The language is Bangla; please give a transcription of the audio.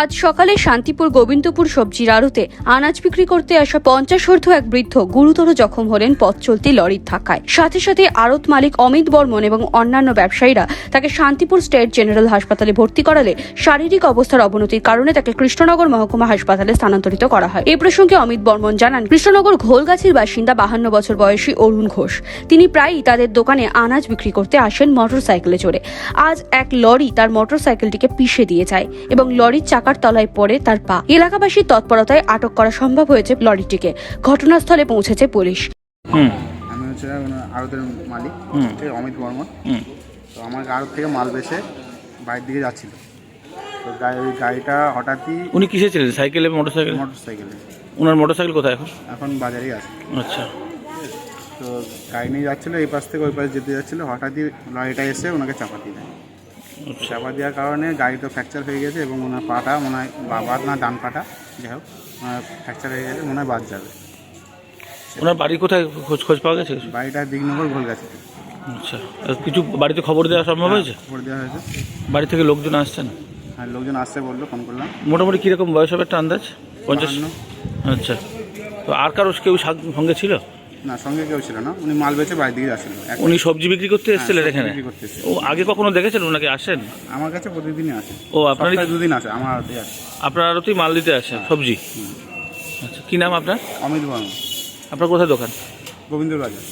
আজ সকালে শান্তিপুর গোবিন্দপুর সবজির আড়তে আনাজ বিক্রি করতে আসা পঞ্চাশ ঊর্ধ্ব এক বৃদ্ধ গুরুতর জখম হলেন পথ চলতি লরির ধাক্কায়। সাথে সাথে আড়ত মালিক অমিত বর্মন এবং অন্যান্য ব্যবসায়ীরা তাকে শান্তিপুর স্টেট জেনারেল হাসপাতালে ভর্তি করালে শারীরিক অবস্থার অবনতির কারণে তাকে কৃষ্ণনগর মহকুমা হাসপাতালে স্থানান্তরিত করা হয়। এ প্রসঙ্গে অমিত বর্মন জানান, কৃষ্ণনগর ঘোলগাছির বাসিন্দা বাহান্ন বছর বয়সী অরুণ ঘোষ। তিনি প্রায়ই তাদের দোকানে আনাজ বিক্রি করতে আসেন মোটর সাইকেলে চড়ে। আজ এক লরি তার মোটর সাইকেলটিকে পিষে দিয়ে যায় এবং লরির চাকার তলায় পড়ে তার পা। এলাকাবাসীর তৎপরতায় আটক করা সম্ভব হয়েছে লরিটিকে। ঘটনাস্থলে পৌঁছেছে পুলিশ। হুম। আমি হচ্ছে আড়তের মালিক। হুম। ঠিক আছে, অমিত বর্মন। হুম। তো আমার আড়ত থেকে মাল বেছে বাইরের দিকে যাচ্ছিল। তো গাড়ি ওই গাড়িটা হঠাৎই উনি কিসে ছিলেন? সাইকেলে মোটর সাইকেল মোটর সাইকেলে ওনার মোটর সাইকেল কোথায় এখন? এখন বাজারেই আছে। আচ্ছা। তো গাড়ি নিয়ে যাচ্ছিল এই পাশ থেকে ওই পাশে যেতে যাচ্ছিল। হঠাৎই লরিটা এসে ওনাকে চাপা দিয়ে দেয়। চাপা দেওয়ার কারণে গাড়িটা ফ্র্যাকচার হয়ে গেছে এবং ওনার পাটা মনে হয় বা- বাদ না ডান পাটা। যাই হোক ফ্র্যাকচার হয়ে গেছে মনে হয় বাদ যাবে। ওনার বাড়ি কোথায়? খোঁজ খোঁজ পাওয়া গেছে বাড়িটা দিগনগর ভুল গেছে আচ্ছা আর কিছু বাড়িতে খবর দেওয়া সম্ভব হয়েছে? খবর দেওয়া হয়েছে। বাড়ি থেকে লোকজন আসছেন? হ্যাঁ লোকজন আসছে বলল ফোন করলাম। মোটামুটি কীরকম বয়স হবে একটা আন্দাজ? পঞ্চাশ? আচ্ছা তো আর কারও কেউ সঙ্গে ছিল? না সঙ্গে কেউ ছিল না। উনি মাল বেচে বাড়ির দিকে আসেন। উনি সবজি বিক্রি করতে এসেছিলেন সবজি এখানে? বিক্রি করতে এসেছে। ও আগে কখনো দেখেছেন ওনাকে আসেন? আমার কাছে প্রতিদিনই আসে। ও আপনারই সপ্তাহে দুদিন আসে আমার হাতে আসে। আপনার আরতি মাল দিতে আসে সবজি? আচ্ছা কী নাম আপনার? অমিত বর্মন। আপনার কোথায় দোকান? গোবিন্দ বাজার।